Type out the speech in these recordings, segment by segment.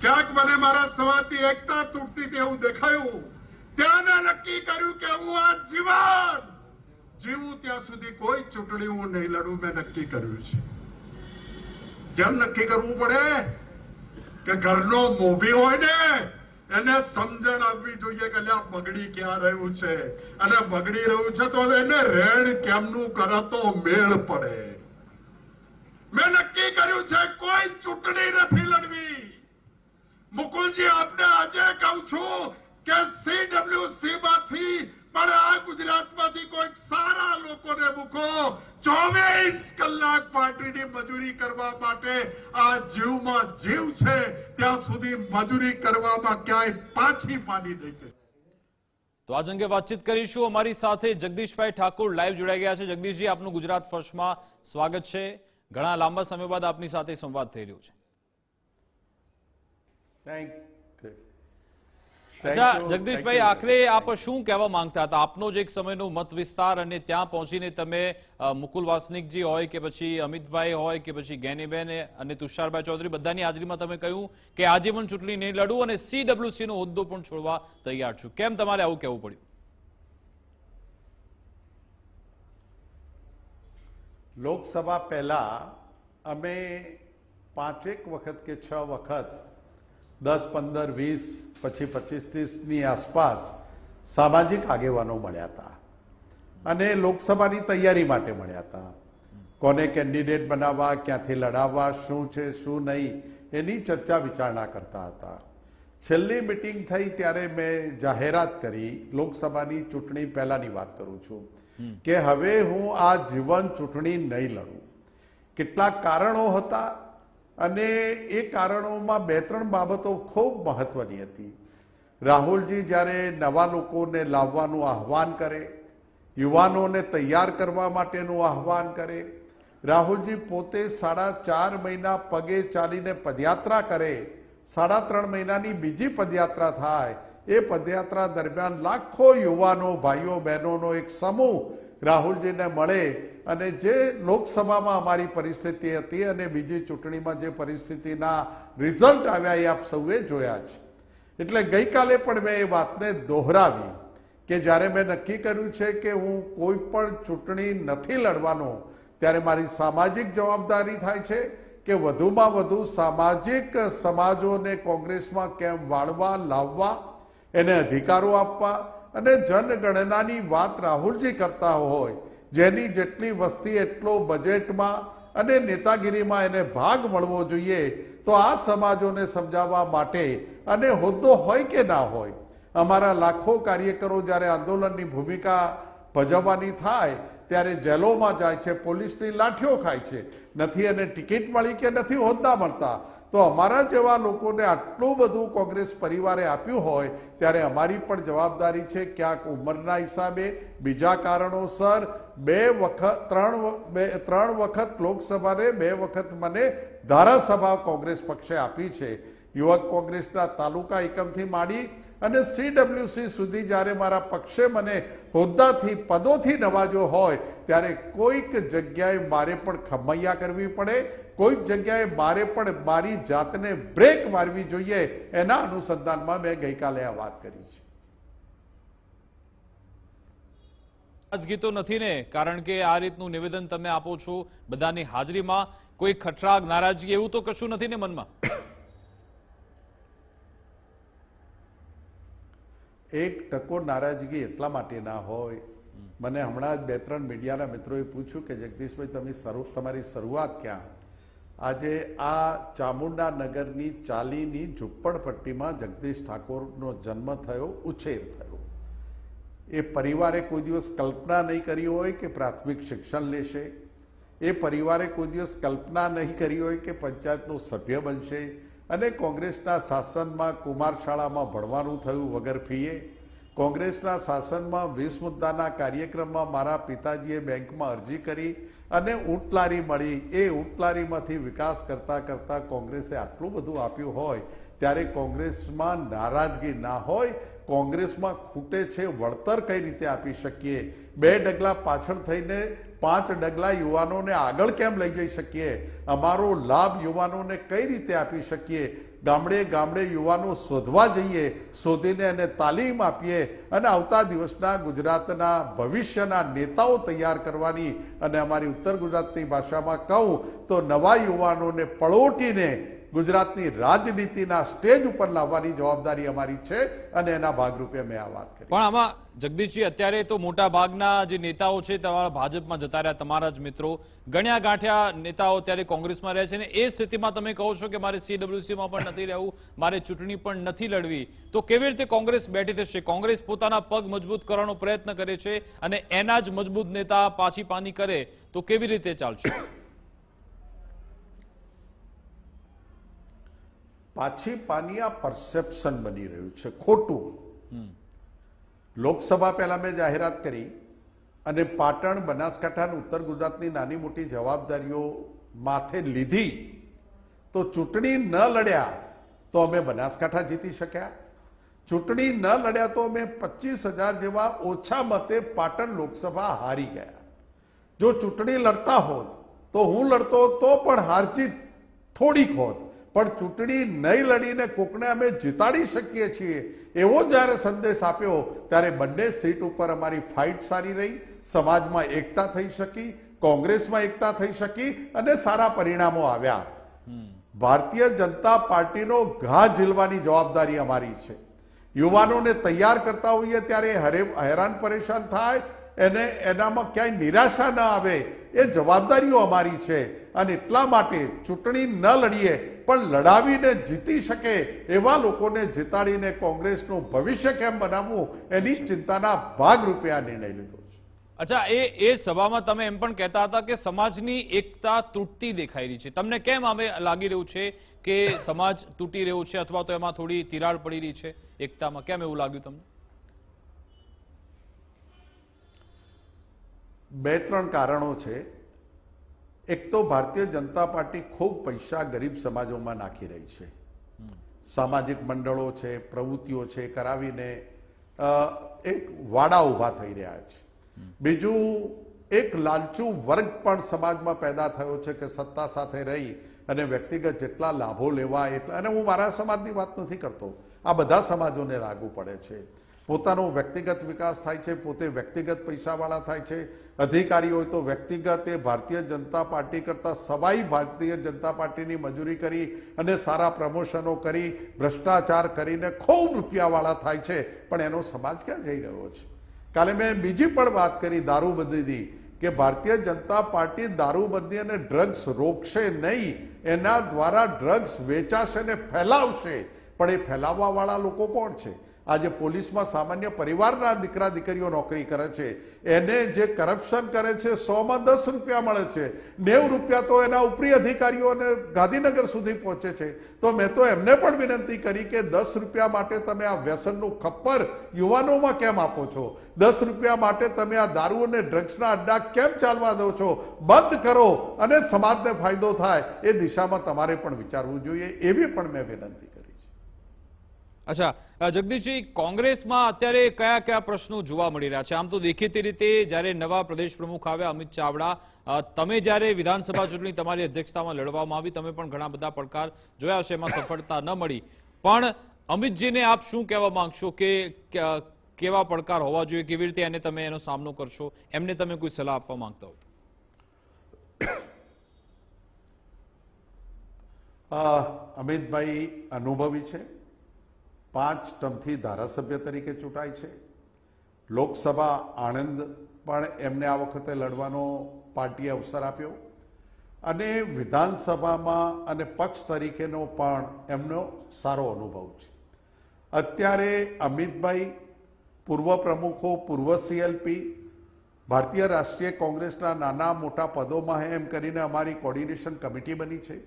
ક્યાંક મને મારા સમાજની એકતા તૂટતી તેવું દેખાયું. ત્યાં નક્કી કર્યું કે હું આ જીવન. જીવું ત્યાં સુધી કોઈ ચૂંટણી હું નહીં લડું, મેં નક્કી કર્યું છે. કેમ નક્કી કરવું પડે? કે ઘરનો મોભી હોય ને, એને સમજણ આપવી જોઈએ કે આ બગડી ક્યાં રહ્યું છે? અને બગડી રહ્યું છે તો એને રેડ કેમનું કરે તો મેળ પડે? મેં નક્કી કર્યું છે કોઈ ચૂંટણી નથી લડવી. મુકુલજી, આપને આજે કહું છું કે સીડબ્લ્યુસી માંથી પણ આ ગુજરાતમાંથી કોઈક સારા લોકોને મૂકો. ચોવીસ કલાક પાર્ટીની મજૂરી કરવા માટે આ જીવમાં જીવ છે. ત્યાં સુધી મજૂરી કરવામાં ક્યાંય પાછી પાડી દે તો આજ અંગે વાતચીત કરીશું. અમારી સાથે જગદીશભાઈ ઠાકોર લાઈવ જોડાઈ ગયા છે. જગદીશજી, આપનું ગુજરાત ફર્સ્ટમાં સ્વાગત છે. ઘણા લાંબા સમય બાદ આપની સાથે સંવાદ થઈ રહ્યો છે. અચ્છા જગદીશભાઈ આખરે આપ શું કહેવા માંગતા હતા આપનો જે એક સમયનો મત વિસ્તાર અને ત્યાં પહોંચીને તમે મુકુલ વાસનિકજી હોય કે પછી અમિતભાઈ હોય કે પછી ગેનીબેન અને તુષારભાઈ ચૌધરી બધાની હાજરીમાં તમે કહ્યું કે આજીવન ચૂંટણી નહીં લડવું અને સીડબ્લ્યુસી નો હોદ્દો પણ છોડવા તૈયાર છું. કેમ તમારે આવું કહેવું પડ્યું? લોકસભા પહેલા અમે પાંચેક વખત કે છ વખત દસ પંદર વીસ પછી પચીસ ત્રીસની આસપાસ સામાજિક આગેવાનો મળ્યા હતા. અને લોકસભાની તૈયારી માટે મળ્યા હતા. કોને કેન્ડિડેટ બનાવવા ક્યાંથી લડાવવા શું છે શું નહીં એની ચર્ચા વિચારણા કરતા હતા. છેલ્લી મિટિંગ થઈ ત્યારે મેં જાહેરાત કરી લોકસભાની ચૂંટણી પહેલાની વાત કરું છું કે હવે હું આ જીવન ચૂંટણી નહીં લડું. કેટલાક કારણો હતા અને એ કારણોમાં બે ત્રણ બાબતો ખૂબ મહત્વની હતી. રાહુલજી જ્યારે નવા લોકોને લાવવાનું આહવાન કરે, યુવાનોને તૈયાર કરવા માટેનું આહવાન કરે, રાહુલજી પોતે સાડા ચાર મહિના પગે ચાલીને પદયાત્રા કરે, સાડા ત્રણ મહિનાની બીજી પદયાત્રા થાય, એ પદયાત્રા દરમિયાન લાખો યુવાનો, ભાઈઓ, બહેનોનો એક સમૂહ રાહુલજીને મળે અને જે લોકસભામાં અમારી પરિસ્થિતિ હતી અને બીજી ચૂંટણીમાં જે પરિસ્થિતિના રિઝલ્ટ આવ્યા એ આપ સૌએ જોયા છે એટલે ગઈકાલે પણ મેં એ વાતને દોહરાવી કે જ્યારે મેં નક્કી કર્યું છે કે હું કોઈ પણ ચૂંટણી નથી લડવાનો, ત્યારે મારી સામાજિક જવાબદારી થાય છે કે વધુમાં વધુ સામાજિક સમાજોને કોંગ્રેસમાં કેમ વાળવા, લાવવા, એને અધિકારો આપવા અને જનગણનાની વાત રાહુલજી કરતા હોય જેની જેટલી વસ્તી એટલો બજેટમાં અને નેતાગીરીમાં એને ભાગ મળવો જોઈએ, તો આ સમાજોને સમજાવવા માટે અને હોદ્દો હોય કે ના હોય, અમારા લાખો કાર્યકરો જ્યારે આંદોલનની ભૂમિકા ભજવવાની થાય, ત્યારે જેલોમાં જાય છે, પોલીસની લાઠીઓ ખાય છે, નથી એને ટિકિટ મળી કે નથી હોદ્દા મળતા, તો અમારા જેવા લોકોને આટલું બધું કોંગ્રેસ પરિવારે આપ્યું હોય, ત્યારે અમારી પણ જવાબદારી છે ક્યાંક ઉંમરના હિસાબે, બીજા કારણોસર બે વખત, ત્રણ બે, ત્રણ વખત લોકસભાને, બે વખત મને ધારાસભા કોંગ્રેસ પક્ષે આપી છે. યુવક કોંગ્રેસના તાલુકા એકમથી માંડી અને સીડબ્લ્યુસી સુધી જ્યારે મારા પક્ષે મને હોદ્દાથી, પદોથી નવાજો હોય, ત્યારે કોઈક જગ્યાએ મારે પણ ખમૈયા કરવી પડે, કોઈક જગ્યાએ મારે પણ મારી જાતને બ્રેક મારવી જોઈએ. એના અનુસંધાનમાં મેં ગઈકાલે આ વાત કરી છે. નારાજગી તો નથી ને કારણ કે આ રીતનું નિવેદન તમે આપો છો બધાની હાજરીમાં, કોઈ ખટરાગ નારાજગી એવું તો કશું નથી ને મનમાં? એક ટકો નારાજગી એટલા માટે ના હોય. મને હમણાં જ બે ત્રણ મીડિયાના મિત્રોએ પૂછ્યું કે, જગદીશભાઈ, તમે શરૂ, તમારી શરૂઆત ક્યાં? આજે આ ચામુંડા નગરની ચાલીની ઝુંપડપટ્ટીમાં જગદીશ ઠાકોરનો જન્મ થયો, ઉછેર થયો. એ પરિવારે કોઈ દિવસ કલ્પના નહીં કરી હોય કે પ્રાથમિક શિક્ષણ લેશે. એ પરિવારે કોઈ દિવસ કલ્પના નહીં કરી હોય કે પંચાયતનો સભ્ય બનશે અને કોંગ્રેસના શાસનમાં કુમાર શાળામાં ભણવાનું થયું વગર ફીએ. કોંગ્રેસના શાસનમાં વીસ મુદ્દાના કાર્યક્રમમાં મારા પિતાજીએ બેંકમાં અરજી કરી અને ઊંટલારી મળી. એ ઊંટલારીમાંથી વિકાસ કરતા કરતાં કોંગ્રેસે આટલું બધું આપ્યું હોય, ત્યારે કોંગ્રેસમાં નારાજગી ના હોય કોંગ્રેસમાં ખૂટે છે વળતર કઈ રીતે આપી શકીએ? બે ડગલા પાછળ થઈને પાંચ ડગલા યુવાનોને આગળ કેમ લઈ જઈ શકીએ? અમારો લાભ યુવાનોને કઈ રીતે આપી શકીએ? ગામડે ગામડે યુવાનો શોધવા જઈએ, શોધીને એને તાલીમ આપીએ અને આવતા દિવસના ગુજરાતના ભવિષ્યના નેતાઓ તૈયાર કરવાની અને અમારી ઉત્તર ગુજરાતની ભાષામાં કહું તો નવા યુવાનોને પળોટીને ગુજરાતની રાજનીતિના સ્ટેજ ઉપર લાવવાની જવાબદારી અમારી છે અને એના ભાગરૂપે મેં આ વાત કરી. પણ આમાં જગદીશજી, અત્યારે તો મોટા ભાગના જે નેતાઓ છે તમારા ભાજપમાં જતા રહ્યા, તમારા જ મિત્રો. ગણ્યા ગાંઠ્યા નેતાઓ અત્યારે કોંગ્રેસમાં રહે છે ને એ સ્થિતિમાં તમે કહો છો કે મારે સીડબ્લ્યુસીમાં પણ નથી રહેવું, મારે ચૂંટણી પણ નથી લડવી. તો કેવી રીતે કોંગ્રેસ બેઠી થશે? કોંગ્રેસ પોતાના પગ મજબૂત કરવાનો પ્રયત્ન કરે છે અને એના જ મજબૂત નેતા પાછી પાની કરે? તો કેવી રીતે ચાલશે? પાછી પાની આ પરસેપ્શન બની રહ્યું છે, ખોટું. લોકસભા પહેલા મેં જાહેરાત કરી અને પાટણ બનાસકાંઠા અને ઉત્તર ગુજરાતની નાની મોટી જવાબદારીઓ માથે લીધી તો ચૂંટણી ન લડ્યા તો અમે બનાસકાંઠા જીતી શક્યા. ચૂંટણી ન લડ્યા તો અમે પચીસ હજાર જેવા ઓછા મતે પાટણ લોકસભા હારી ગયા. જો ચૂંટણી લડતા હોત તો હું લડતો તો પણ હારજીત થોડીક હોત. પણ ચૂંટણી નહીં લડીને કોકને અમે જીતાડી શકીએ છીએ એવો જ્યારે સંદેશ આપ્યો ત્યારે બંને સીટ ઉપર અમારી ફાઇટ સારી રહી સમાજમાં એકતા થઈ શકી કોંગ્રેસમાં એકતા થઈ શકી અને સારા પરિણામો આવ્યા. ભારતીય જનતા પાર્ટીનો ઘા ઝીલવાની જવાબદારી અમારી છે. યુવાનોને તૈયાર કરતા હોઈએ ત્યારે હરે હેરાન પરેશાન થાય એને એનામાં ક્યાંય નિરાશા ન આવે એ જવાબદારીઓ અમારી છે. અને એટલા માટે ચૂંટણી ન લડીએ પણ લડાવીને જીતી શકે એવા લોકોને જીતાડીને કોંગ્રેસનું ભવિષ્ય કેમ બનાવવું એની ચિંતાના ભાગરૂપે આ નિર્ણય લીધો છે. અચ્છા એ એ સભામાં તમે એમ પણ કહેતા હતા કે સમાજની એકતા તૂટતી દેખાઈ રહી છે. તમને કેમ આમે લાગી રહ્યું છે કે સમાજ તૂટી રહ્યો છે અથવા તો એમાં થોડી તિરાડ પડી રહી છે એકતામાં? કેમ એવું લાગ્યું તમને? બે ત્રણ કારણો છે. એક તો ભારતીય જનતા પાર્ટી ખૂબ પૈસા ગરીબ સમાજોમાં નાખી રહી છે. સામાજિક મંડળો છે પ્રવૃત્તિઓ છે કરાવીને એક વાડા ઊભા થઈ રહ્યા છે. બીજું એક લાલચુ વર્ગ પણ સમાજમાં પેદા થયો છે કે સત્તા સાથે રહી અને વ્યક્તિગત જેટલા લાભો લેવા એટલા અને હું મારા સમાજની વાત નથી કરતો. આ બધા સમાજોને લાગુ પડે છે. પોતાનો વ્યક્તિગત વિકાસ થાય છે, પોતે વ્યક્તિગત પૈસાવાળા થાય છે, અધિકારી હોય તો વ્યક્તિગત એ ભારતીય જનતા પાર્ટી કરતાં સવાઈ ભારતીય જનતા પાર્ટીની મજૂરી કરી અને સારા પ્રમોશનો કરી, ભ્રષ્ટાચાર કરીને ખૂબ રૂપિયાવાળા થાય છે. પણ એનો સમાજ ક્યાં જઈ રહ્યો છે? કાલે મેં બીજી પણ વાત કરી દારૂબંધીની, કે ભારતીય જનતા પાર્ટી દારૂબંધી અને ડ્રગ્સ રોકશે નહીં, એના દ્વારા ડ્રગ્સ વેચાશે ને ફેલાવશે. પણ એ ફેલાવવાવાળા લોકો કોણ છે? આજે પોલીસમાં સામાન્ય પરિવારના દીકરા દીકરીઓ નોકરી કરે છે. એને જે કરપ્શન કરે છે, સોમાં દસ રૂપિયા મળે છે. નેવું રૂપિયા તો એના ઉપરી અધિકારીઓને ગાંધીનગર સુધી પહોંચે છે. તો મેં તો એમને પણ વિનંતી કરી કે દસ રૂપિયા માટે તમે આ વ્યસનનું ખપ્પર યુવાનોમાં કેમ આપો છો? દસ રૂપિયા માટે તમે આ દારૂ અને ડ્રગ્સના અડ્ડા કેમ ચાલવા દો છો? બંધ કરો અને સમાજને ફાયદો થાય એ દિશામાં તમારે પણ વિચારવું જોઈએ એવી પણ મેં વિનંતી કરી. અચ્છા જગદીશજી, કોંગ્રેસમાં અત્યારે કયા કયા પ્રશ્નો જોવા મળી રહ્યા છે? આમ તો દેખીતી રીતે જ્યારે નવા પ્રદેશ પ્રમુખ આવ્યા, અમિત ચાવડા તમે જ્યારે વિધાનસભા ચૂંટણી તમારી અધ્યક્ષતામાં લડવામાં આવી, તમે પણ ઘણા બધા પડકાર જોયા છે એમાં સફળતા ન મળી. પણ અમિતજીને આપ શું કહેવા માંગશો કે- કેવા પડકાર હોવા જોઈએ, કેવી રીતે એને તમે એનો સામનો કરશો? એમને તમે કોઈ સલાહ આપવા માંગતા હો? અમિતભાઈ અનુભવી છે. પાંચ ટર્મથી ધારાસભ્ય તરીકે ચૂંટાય છે. લોકસભા આણંદ પણ એમને આ વખતે લડવાનો પાર્ટીએ અવસર આપ્યો. અને વિધાનસભામાં અને પક્ષ તરીકેનો પણ એમનો સારો અનુભવ છે. અત્યારે અમિતભાઈ, પૂર્વ પ્રમુખો, પૂર્વ સીએલપી ભારતીય રાષ્ટ્રીય કોંગ્રેસના નાના મોટા પદોમાં એમ કરીને અમારી કોર્ડિનેશન કમિટી બની છે.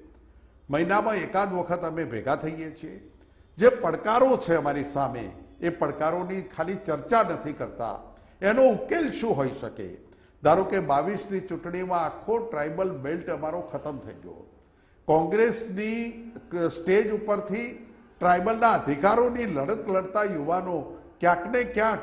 મહિનામાં એકાદ વખત અમે ભેગા થઈએ છીએ. જે પડકારો છે અમારી સામે, એ પડકારોની ખાલી ચર્ચા નથી કરતા. એનો ઉકેલ શું હોઈ શકે? ધારો કે બાવીસની ચૂંટણીમાં આખો ટ્રાઇબલ બેલ્ટ અમારો ખતમ થઈ ગયો. કોંગ્રેસની સ્ટેજ ઉપરથી ટ્રાઇબલના અધિકારોની લડત લડતા યુવાનો ક્યાંક ને ક્યાંક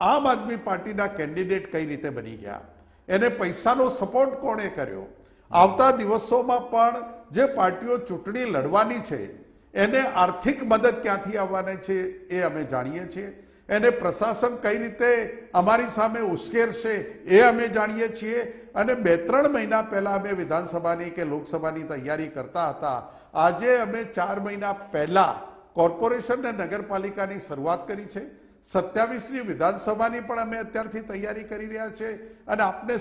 આમ આદમી પાર્ટીના કેન્ડિડેટ કઈ રીતે બની ગયા? એને પૈસાનો સપોર્ટ કોણે કર્યો? આવતા દિવસોમાં પણ જે પાર્ટીઓ ચૂંટણી લડવાની છે એને આર્થિક મદદ ક્યાંથી આવવાની છે એ અમે જાણીએ છીએ. એને પ્રશાસન કઈ રીતે અમારી સામે ઉશ્કેરશે એ અમે જાણીએ છીએ. અને બે ત્રણ મહિના પહેલા અમે વિધાનસભાની કે લોકસભાની તૈયારી કરતા હતા. આજે અમે ચાર મહિના પહેલા કોર્પોરેશન અને નગરપાલિકાની શરૂઆત કરી છે. સત્યાવીસની વિધાનસભાની પણ અમે અત્યારથી તૈયારી કરી રહ્યા છે. અને આપને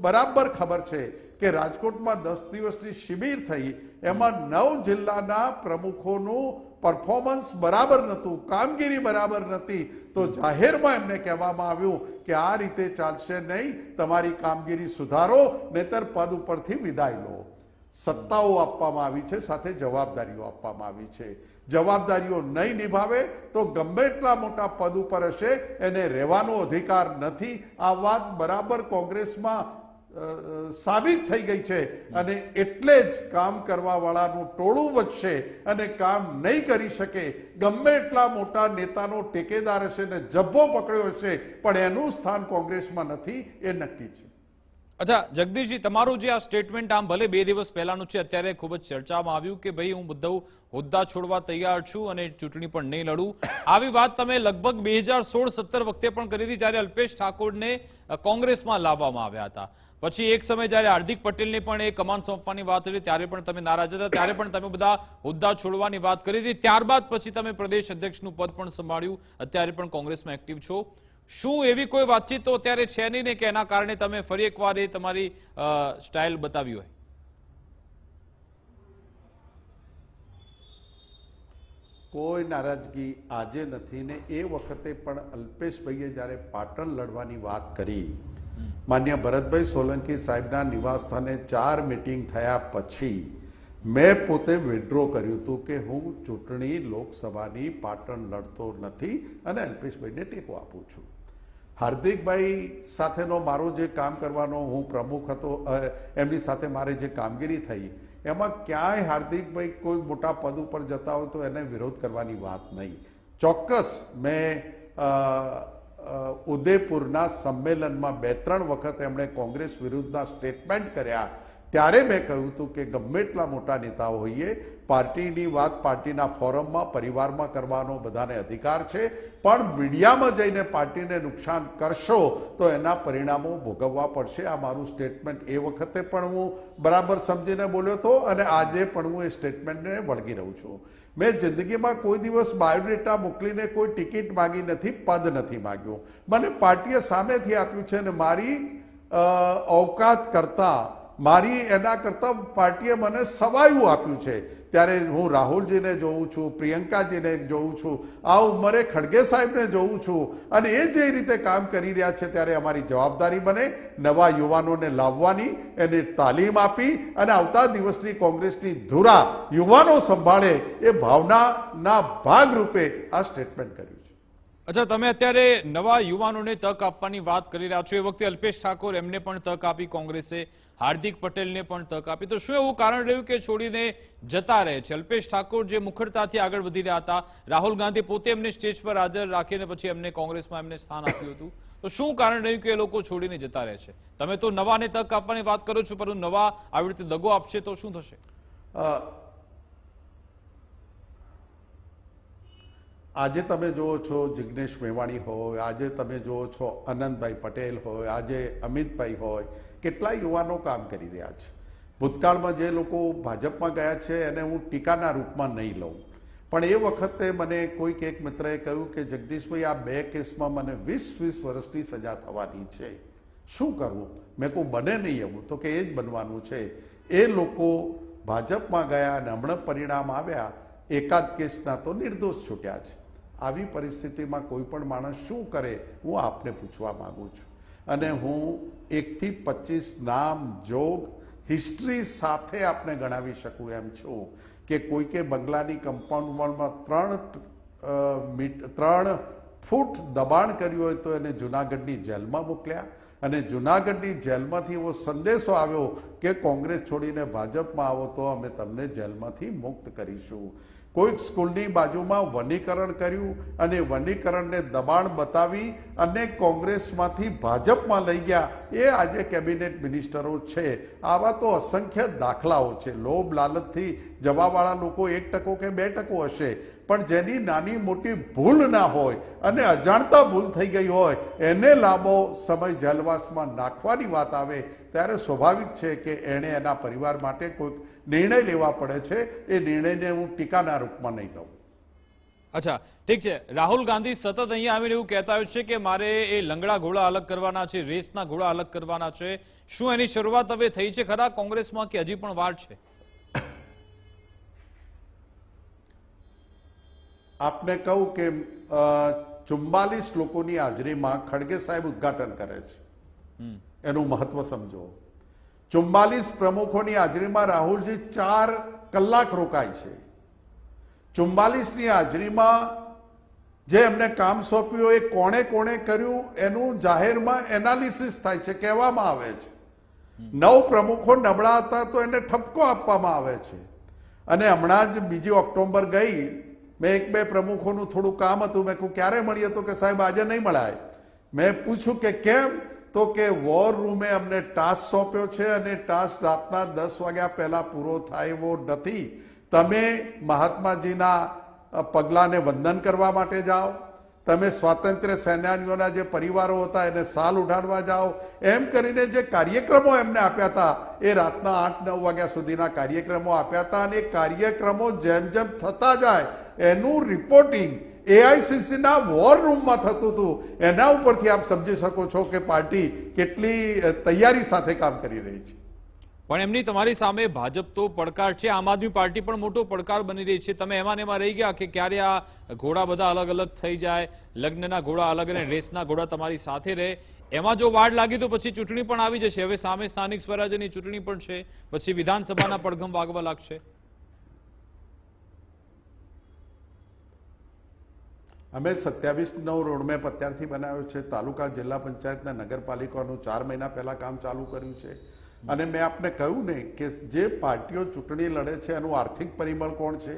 બરાબર ખબર છે કે રાજકોટમાં દસ દિવસની શિબિર થઈ, એમાં નવ જિલ્લાના પ્રમુખોનું પરફોર્મન્સ બરાબર નહોતું, કામગીરી બરાબર નથી તો જાહેરમાં એમને કહેવામાં આવ્યું કે આ રીતે ચાલશે નહીં, તમારી કામગીરી સુધારો, નહીતર પદ ઉપરથી વિદાય લો. સત્તાઓ આપવામાં આવી છે, સાથે જવાબદારીઓ આપવામાં આવી છે. જવાબદારીઓ નહીં નિભાવે તો ગમે એટલા મોટા પદ ઉપર હશે, એને રહેવાનો અધિકાર નથી. આ વાત બરાબર કોંગ્રેસમાં સાબિત થઈ ગઈ છે અને એટલે જ કામ કરવા વાળાનું ટોળું વધશે અને કામ નહીં કરી શકે. ગમે એટલા મોટા નેતાનો ટેકેદાર હશે ને જબ્બો પકડ્યો હશે, પણ એનું સ્થાન કોંગ્રેસમાં નથી, એ નક્કી છે. અચ્છા, જગદીશજી, તમારું જે આ સ્ટેટમેન્ટ આમ ભલે બે દિવસ પહેલાનું છે, અત્યારે ખૂબ જ ચર્ચામાં આવ્યું કે ભાઈ હું બધા હોદ્દા છોડવા તૈયાર છું અને ચૂંટણી પણ નહીં લડું. આવી વાત તમે લગભગ બે હજાર સોળ સત્તર વખતે પણ કરી હતી, જ્યારે અલ્પેશ ઠાકોરને કોંગ્રેસમાં લાવવામાં આવ્યા હતા. પછી એક સમય જ્યારે હાર્દિક પટેલને પણ એ કમાન સોંપવાની વાત હતી, ત્યારે પણ તમે નારાજ હતા, ત્યારે પણ તમે બધા હોદ્દા છોડવાની વાત કરી હતી. ત્યારબાદ પછી તમે પ્રદેશ અધ્યક્ષનું પદ પણ સંભાળ્યું. અત્યારે પણ કોંગ્રેસમાં એક્ટિવ છો. શું એવી કોઈ વાતચીત તો અત્યારે છે નહીં ને કે એના કારણે તમે ફરી એકવાર એ તમારી સ્ટાઇલ બતાવી હોય? કોઈ નારાજગી આજે નથી ને એ વખતે પણ અલ્પેશભાઈએ જ્યારે પાટણ લડવાની વાત કરી માન્ય ભરતભાઈ સોલંકી સાહેબના નિવાસસ્થાને ચાર મિટિંગ થયા પછી મેં પોતે વિડ્રો કર્યું હતું કે હું ચૂંટણી લોકસભાની પાટણ લડતો નથી અને અલ્પેશભાઈને ટેકો આપું છું. હાર્દિકભાઈ સાથેનો મારો જે કામ કરવાનો, હું પ્રમુખ હતો એમની સાથે મારે જે કામગીરી થઈ, એમાં ક્યાંય હાર્દિકભાઈ કોઈ મોટા પદ ઉપર જતા હોય તો એને વિરોધ કરવાની વાત નહીં. ચોક્કસ મેં ઉદયપુરના સંમેલનમાં બે ત્રણ વખત એમણે કોંગ્રેસ વિરુદ્ધના સ્ટેટમેન્ટ કર્યા. ત્યારે મેં કહ્યું હતું કે ગમે એટલા મોટા નેતાઓ હોઈએ, પાર્ટીની વાત પાર્ટીના ફોરમમાં, પરિવારમાં કરવાનો બધાને અધિકાર છે, પણ મીડિયામાં જઈને પાર્ટીને નુકસાન કરશો તો એના પરિણામો ભોગવવા પડશે. આ મારું સ્ટેટમેન્ટ એ વખતે પણ હું બરાબર સમજીને બોલ્યો હતો અને આજે પણ હું એ સ્ટેટમેન્ટને વળગી રહું છું. મેં જિંદગીમાં કોઈ દિવસ બાયોડેટા મોકલીને કોઈ ટિકિટ માગી નથી, પદ નથી માગ્યું. મને પાર્ટીએ સામેથી આપ્યું છે અને મારી અવકાત કરતાં, મારી એના કરતાં પાર્ટીએ મને સવાયું આપ્યું છે. ત્યારે હું રાહુલજીને જોઉં છું, પ્રિયંકાજીને જોઉં છું, આ ઉંમરે ખડગે સાહેબને જોઉં છું અને એ જે રીતે કામ કરી રહ્યા છે ત્યારે અમારી જવાબદારી બને નવા યુવાનોને લાવવાની, એને તાલીમ આપી અને આવતા દિવસની કોંગ્રેસની ધુરા યુવાનો સંભાળે એ ભાવનાના ભાગરૂપે આ સ્ટેટમેન્ટ કર્યું છે. અચ્છા, તમે અત્યારે નવા યુવાનોને તક આપવાની વાત કરી રહ્યા છો. એ વખતે અલ્પેશ ઠાકોર એમને પણ તક આપી કોંગ્રેસે. હાર્દિક પટેલને પણ તક આપી. તો શું એવું કારણ રહ્યું કે છોડીને જતા રહે છે? અલ્પેશ ઠાકોર જે મુખરતાથી આગળ વધી રહ્યા હતા, રાહુલ ગાંધી પોતે એમને સ્ટેજ પર હાજર રાખીને પછી એમને કોંગ્રેસમાં એમને સ્થાન આપ્યું હતું. તો શું કારણ રહ્યું કે એ લોકો છોડીને જતા રહે છે? તમે તો નવાને તક આપવાની વાત કરો છો, પરંતુ નવા આવી રીતે દગો આપશે તો શું થશે? આજે તમે જુઓ છો જિગ્નેશ મેવાણી હોય, આજે તમે જુઓ છો આનંદભાઈ પટેલ હોય, આજે અમિતભાઈ હોય કેટલા યુવાનો કામ કરી રહ્યા છે. ભૂતકાળમાં જે લોકો ભાજપમાં ગયા છે, એને હું ટીકાના રૂપમાં નહીં લઉં. પણ એ વખતે મને કોઈક એક મિત્રએ કહ્યું કે, જગદીશભાઈ, આ બે કેસમાં મને વીસ વીસ વર્ષની સજા થવાની છે. શું કરવું? મેં કહું બને નહીં એવું. તો કે, એ જ બનવાનું છે. એ લોકો ભાજપમાં ગયા અને હમણાં પરિણામ આવ્યા, એકાદ કેસના તો નિર્દોષ છૂટ્યા છે. આવી પરિસ્થિતિમાં કોઈ પણ માણસ શું કરે, હું આપને પૂછવા માગું છું. અને હું એકથી પચીસ નામ જોગ હિસ્ટ્રી સાથે આપને ગણાવી શકું એમ છું કે કોઈકે બંગલાની કમ્પાઉન્ડ ત્રણ મીટ, ત્રણ ફૂટ દબાણ કર્યું હોય તો એને જુનાગઢની જેલમાં મોકલ્યા અને જુનાગઢની જેલમાંથી એવો સંદેશો આવ્યો કે કોંગ્રેસ છોડીને ભાજપમાં આવો તો અમે તમને જેલમાંથી મુક્ત કરીશું. કોઈક સ્કૂલની બાજુમાં વનીકરણ કર્યું અને વનીકરણને દબાણ બતાવી અને કોંગ્રેસમાંથી ભાજપમાં લઈ ગયા. એ આજે કેબિનેટ મિનિસ્ટરો છે. આવા તો અસંખ્ય દાખલાઓ છે. લોભ, લાલચથી જવાવાળા લોકો એક ટકો કે બે ટકો હશે. પણ જેની નાની મોટી ભૂલ ના હોય અને અજાણતા ભૂલ થઈ ગઈ હોય, એને લાંબો સમય જેલવાસમાં નાખવાની વાત આવે ત્યારે સ્વાભાવિક છે કે એણે એના પરિવાર માટે કોઈક નિર્ણય લેવા પડે છે. એ નિર્ણયને હું ટીકાના રૂપમાં નહીં લઉં. અચ્છા ઠીક છે. રાહુલ ગાંધી સતત અહીંયા આવીને એવું કહેતા હોય છે કે મારે એ લંગડા ઘોડા અલગ કરવાના છે રેસના ઘોડા અલગ કરવાના છે. શું એની શરૂઆત હવે થઈ છે ખરા? કોંગ્રેસમાં કે હજી પણ વાર છે? આપને કહું કે ચુમ્બાલીસ લોકોની હાજરીમાં ખડગે સાહેબ ઉદ્ઘાટન કરે છે. એનું મહત્વ સમજો. ચુમ્માલીસ પ્રમુખોની હાજરીમાં રાહુલજી ચાર કલાક રોકાય છે. ચુમ્માલીસની હાજરીમાં જે એમને કામ સોંપ્યું એ કોણે કોણે કર્યું એનું જાહેરમાં એનાલિસિસ થાય છે, કહેવામાં આવે છે. નવ પ્રમુખો નબળા હતા તો એને ઠપકો આપવામાં આવે છે. અને હમણાં જ બીજી ઓક્ટોબર ગઈ, મેં એક બે પ્રમુખોનું થોડું કામ હતું, મેં કહું ક્યારે મળીએ? તો કે, સાહેબ, આજે નહીં મળાય. મેં પૂછ્યું કે, કેમ? તો કે વોર રૂમે અમને ટાસ્ક સોંપ્યો છે અને ટાસ્ક રાતના દસ વાગ્યા પહેલા પૂરો થાય એવો નથી. તમે મહાત્માજીના પગલાંને વંદન કરવા માટે જાઓ. તમે સ્વાતંત્ર્ય સેનાનીઓના જે પરિવારો હતા એને સાલ ઉઠાડવા જાઓ. એમ કરીને જે કાર્યક્રમો એમને આપ્યા હતા, એ રાતના આઠ, નવ વાગ્યા સુધીના કાર્યક્રમો આપ્યા હતા અને એ કાર્યક્રમો જેમ જેમ થતા જાય, એનું રિપોર્ટિંગ એઆઈસીસીના વોર રૂમમાં થતું હતું. એના ઉપરથી આપ સમજી શકો છો કે પાર્ટી કેટલી તૈયારી સાથે કામ કરી રહી છે. પણ એમની તમારી સામે ભાજપ તો પડકાર છે, આમ આદમી પાર્ટી પણ મોટો પડકાર બની રહી છે. તમે એમાં એમાં રહી ગયા કે ક્યારે આ ઘોડા બધા અલગ અલગ થઈ જાય, લગ્નના ઘોડા અલગ અને રેસના ઘોડા તમારી સાથે રહે. એમાં જો વાડ લાગી તો પછી ચૂંટણી પણ આવી જશે. હવે સામે સ્થાનિક સ્વરાજ્યની ચૂંટણી પણ છે. પછી વિધાનસભાના પડઘમ વાગવા લાગશે. અમે સત્યાવીસ નવ રોડમેપ અત્યારથી બનાવ્યો છે. તાલુકા જિલ્લા પંચાયતના નગરપાલિકાનું ચાર મહિના પહેલા કામ ચાલુ કર્યું છે. અને મેં આપને કહ્યું ને કે જે પાર્ટીઓ ચૂંટણી લડે છે એનું આર્થિક પરિબળ કોણ છે?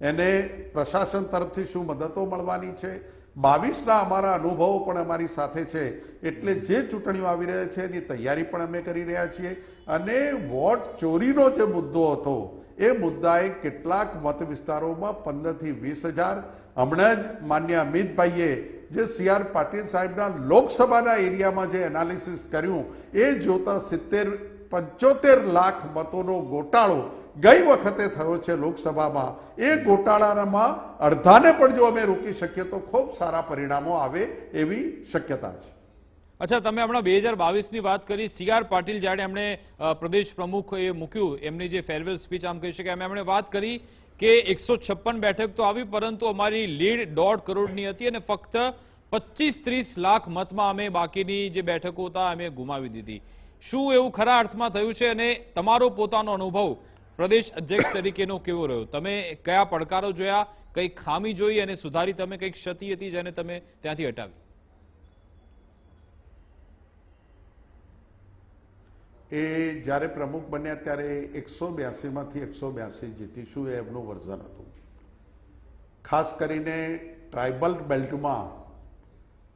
એને પ્રશાસન તરફથી શું મદદો મળવાની છે? બાવીસના અમારા અનુભવો પણ અમારી સાથે છે. એટલે જે ચૂંટણીઓ આવી રહ્યા છે એની તૈયારી પણ અમે કરી રહ્યા છીએ. અને વોટ ચોરીનો જે મુદ્દો હતો, એ મુદ્દાએ કેટલાક મત વિસ્તારોમાં પંદરથી વીસ હજાર હમણાં જ માન્ય અમિતભાઈએ જે સી આર પાટીલ સાહેબના લોકસભાના એરિયામાં જે એનાલિસિસ કર્યું, એ જોતા સિત્તેર, પંચોતેર લાખ મતોનો ગોટાળો ગઈ વખતે થયો છે લોકસભામાં. એ ગોટાળામાં અડધાને પણ જો અમે રોકી શકીએ તો ખૂબ સારા પરિણામો આવે એવી શક્યતા છે. અચ્છા, તમે હમણાં બે હજાર બાવીસની વાત કરી, સી આર પાટીલ જ્યારે એમણે પ્રદેશ પ્રમુખ એ મૂક્યું, એમની જે ફેરવેલ સ્પીચ આમ કહી શકાય એમણે વાત કરી કે એકસો બેઠક તો આવી, પરંતુ અમારી લીડ દોઢ કરોડની હતી અને ફક્ત પચીસ ત્રીસ લાખ મતમાં અમે બાકીની જે બેઠકો હતા અમે ગુમાવી દીધી. શું એવું ખરા અર્થમાં થયું છે અને તમારો પોતાનો અનુભવ પ્રદેશ અધ્યક્ષ તરીકેનો કેવો રહ્યો? તમે કયા પડકારો જોયા, કઈ ખામી જોઈ અને સુધારી તમે કઈ ક્ષતિ હતી જેને તમે ત્યાંથી હટાવી? એ જ્યારે પ્રમુખ બન્યા ત્યારે એકસો બ્યાસીમાંથી એકસો બ્યાસી જીતીશું એ એમનું વર્ઝન હતું. ખાસ કરીને ટ્રાઇબલ બેલ્ટમાં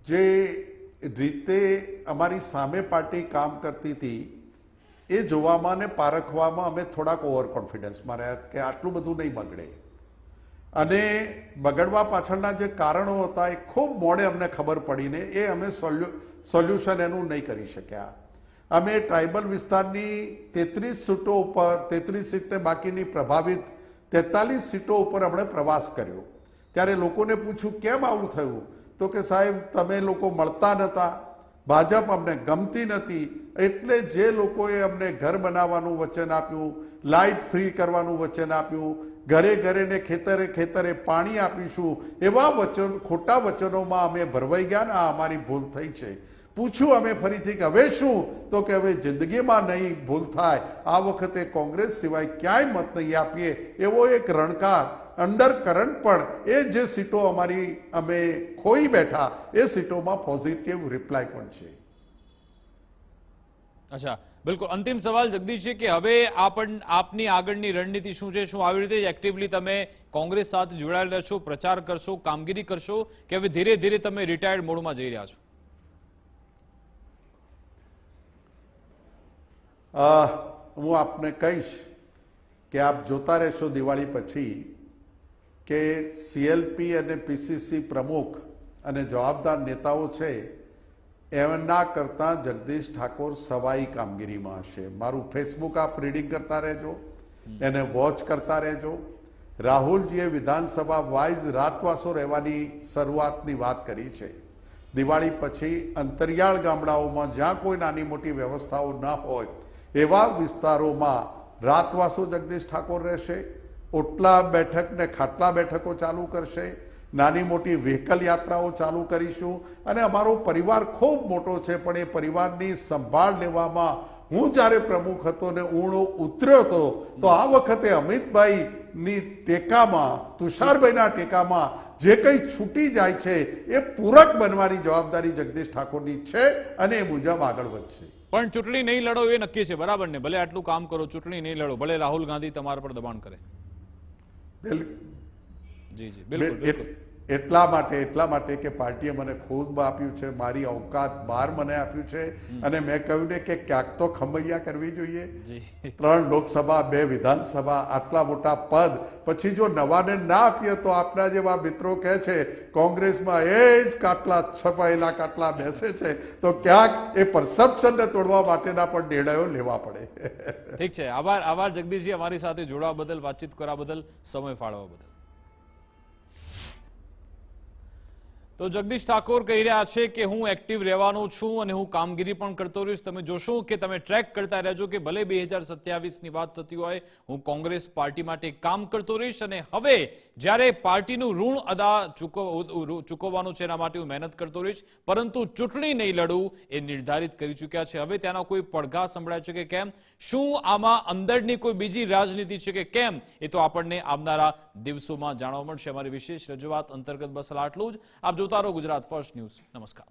જે રીતે અમારી સામે પાર્ટી કામ કરતી હતી, એ જોવામાં ને પારખવામાં અમે થોડાક ઓવર કોન્ફિડન્સમાં રહ્યા કે આટલું બધું નહીં બગડે. અને બગડવા પાછળના જે કારણો હતા એ ખૂબ મોડે અમને ખબર પડીને એ અમે સોલ્યુ, સોલ્યુશન એનું નહીં કરી શક્યા. અમે ટ્રાઇબલ વિસ્તારની તેત્રીસ સીટો ઉપર, તેત્રીસ સીટને બાકીની પ્રભાવિત તેતાલીસ સીટો ઉપર આપણે પ્રવાસ કર્યો. ત્યારે લોકોને પૂછ્યું, કેમ આવું થયું? તો કે, સાહેબ, તમે લોકો મળતા નહોતા ભાજપ અમને ગમતી નથી. એટલે જે લોકોએ અમને ઘર બનાવવાનું વચન આપ્યું, લાઇટ ફ્રી કરવાનું વચન આપ્યું, ઘરે ઘરે ને ખેતરે ખેતરે પાણી આપીશું, એવા વચન, ખોટા વચનોમાં અમે ભરવાઈ ગયા ને આ અમારી ભૂલ થઈ છે. પૂછ્યું અમે ફરીથી કે હવે શું? તો કે હવે જિંદગીમાં નહીં, ભૂલ થાય. આ વખતે કોંગ્રેસ સિવાય ક્યાંય મત નહીં આપીએ. એવો એક રણકાર અંડર કરંટ પણ, એ જે સીટો અમારી, અમે ખોઈ બેઠા, એ સીટોમાં પોઝિટિવ રિપ્લાય પણ છે. અચ્છા, બિલકુલ. અંતિમ સવાલ જગદીશ છે કે હવે આપણ, આપની આગળની રણનીતિ શું છે, શું આવી રીતે એક્ટિવલી તમે કોંગ્રેસ સાથે જોડાયેલા છો, પ્રચાર કરશો, કામગીરી કરશો, કે હવે ધીરે ધીરે તમે રિટાયર્ડ મોડમાં જઈ રહ્યા છો? હું આપને કહીશ કે આપ જોતા રહેશો દિવાળી પછી કે સીએલપી અને પીસીસી પ્રમુખ અને જવાબદાર નેતાઓ છે એમના કરતાં જગદીશ ઠાકોર સવાઈ કામગીરીમાં હશે. મારું ફેસબુક આપ રીડિંગ કરતા રહેજો એને વોચ કરતા રહેજો. રાહુલજીએ વિધાનસભા વાઇઝ રાતવાસો રહેવાની શરૂઆતની વાત કરી છે. દિવાળી પછી અંતરિયાળ ગામડાઓમાં જ્યાં કોઈ નાની મોટી વ્યવસ્થાઓ ન હોય એવા વિસ્તારોમાં રાતવાસો જગદીશ ઠાકોર રહેશે, ઓટલા બેઠક ને ખાટલા બેઠકો ચાલુ કરશે, નાની મોટી વ્હીકલ યાત્રાઓ ચાલુ કરીશું અને અમારો પરિવાર ખૂબ મોટો છે, પણ એ પરિવારની સંભાળ લેવામાં હું જ્યારે પ્રમુખ હતો ને ઊણો ઉતર્યો હતો, તો આ વખતે અમિતભાઈની ટેકામાં, તુષારભાઈના ટેકામાં જે કંઈ છૂટી જાય છે, એ પૂરક બનવાની જવાબદારી જગદીશ ઠાકોરની છે અને એ મુજબ આગળ વધશે. પણ ચૂંટણી નહીં લડો એ નક્કી છે. બરાબર ને? ભલે આટલું કામ કરો ચૂંટણી નહીં લડો ભલે રાહુલ ગાંધી તમારા પર દબાણ કરે. જી જી. બિલકુલ બિલકુલ. એટલા માટે એટલા માટે કે પાર્ટીએ મને ખુદ આપ્યું છે મારી અવકાત બહાર મને આપ્યું છે. અને મેં કહ્યું ને કે ક્યાંક તો ખમૈયા કરવી જોઈએ. ત્રણ લોકસભા બે વિધાનસભા આટલા મોટા પદ. પછી જો નવાને ના આપીએ તો આપના જેવા મિત્રો કહે છે કોંગ્રેસમાં એ જ કાટલા છપાયેલા કાટલા બેસે છે. તો ક્યાંક એ પરસેપ્શનને તોડવા માટેના પણ નિર્ણયો લેવા પડે. ઠીક છે. આભાર આભાર જગદીશજી અમારી સાથે જોડાવા બદલ વાતચીત કરવા બદલ સમય ફાળવવા બદલ. તો જગદીશ ઠાકોર કહી રહ્યા છે કે હું એક્ટિવ રહેવાનો છું અને હું કામગીરી પણ કરતો રહીશ. તમે જોશો કે તમે ટ્રેક કરતા રહેજો કે ભલે બે હજાર સત્યાવીસની વાત થતી હોય, હું કોંગ્રેસ પાર્ટી માટે કામ કરતો રહીશ અને હવે જ્યારે પાર્ટીનું ઋણ અદા ચૂકવવાનું છે એના માટે હું મહેનત કરતો રહીશ. પરંતુ ચૂંટણી નહીં લડવું એ નિર્ધારિત કરી ચૂક્યા છે. હવે ત્યાંના કોઈ પડઘા સંભળાય છે કે કેમ? શું આમાં અંદરની કોઈ બીજી રાજનીતિ છે કે કેમ? એ તો આપણને આવનારા દિવસોમાં જાણવા મળશે. અમારી વિશેષ રજૂઆત અંતર્ગત બસ આટલું જ. આપ જોતા રહો ગુજરાત ફર્સ્ટ ન્યૂઝ. નમસ્કાર.